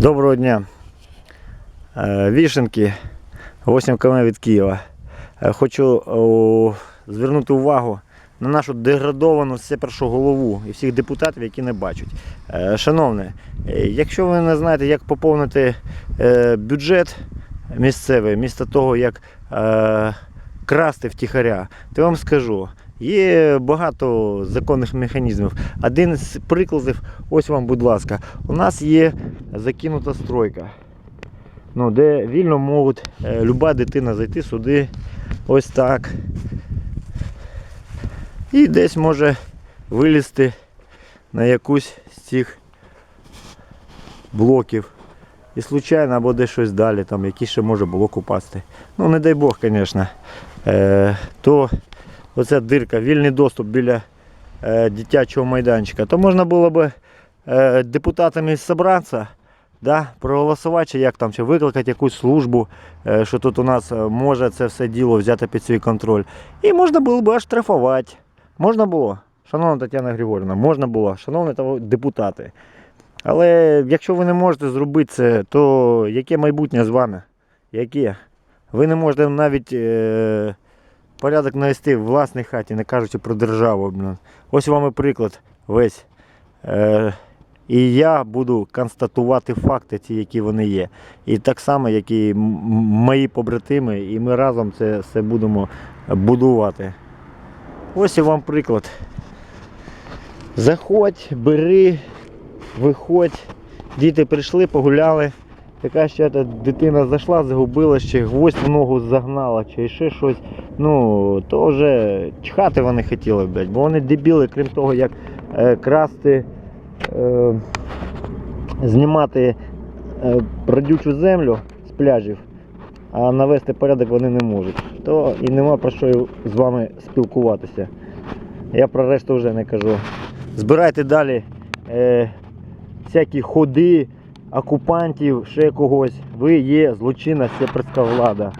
Доброго дня. Е, Вішенки, 8 км від Києва. Е, Хочу звернути увагу на нашу деградовану сепершу голову і всіх депутатів, які не бачать. Е, Шановне, якщо ви не знаєте, як поповнити бюджет місцевий, місто того, як красти втіхаря, то я вам скажу. Є багато законних механізмів. Один з прикладів, ось вам, будь ласка, у нас є закинута стройка, ну, де вільно можуть е, люба дитина зайти сюди, ось так. І десь може вилізти на якусь з цих блоків. І случайно або десь щось далі, там якийсь ще може блок упасти. Ну не дай Бог, звісно. Е, то оця дирка, вільний доступ біля е, дитячого майданчика, то можна було б е, депутатами зібратися, да, проголосувати, чи як там, чи викликати якусь службу, е, що тут у нас може це все діло взяти під свій контроль. І можна було б оштрафувати. Можна було, шановна Тетяна Григорівна, можна було, шановні депутати. Але якщо ви не можете зробити це, то яке майбутнє з вами? Яке? Ви не можете навіть порядок навести в власній хаті, не кажучи про державу. Ось вам і приклад весь. Е, і я буду констатувати факти, ті, які вони є. І так само, як і мої побратими, і ми разом це все будемо будувати. Ось і вам приклад. Заходь, бери, виходь. Діти прийшли, погуляли. Яка ще та дитина зайшла, загубила, ще гвоздь в ногу загнала, чи ще щось. Ну, то вже чхати вони хотіли, блядь, бо вони дебіли, крім того, як е, красти, е, знімати е, родючу землю з пляжів, а навести порядок вони не можуть. То і нема про що з вами спілкуватися. Я про решту вже не кажу. Збирайте далі е, всякі ходи окупантів, ще когось. Ви є злочинна сепарська влада.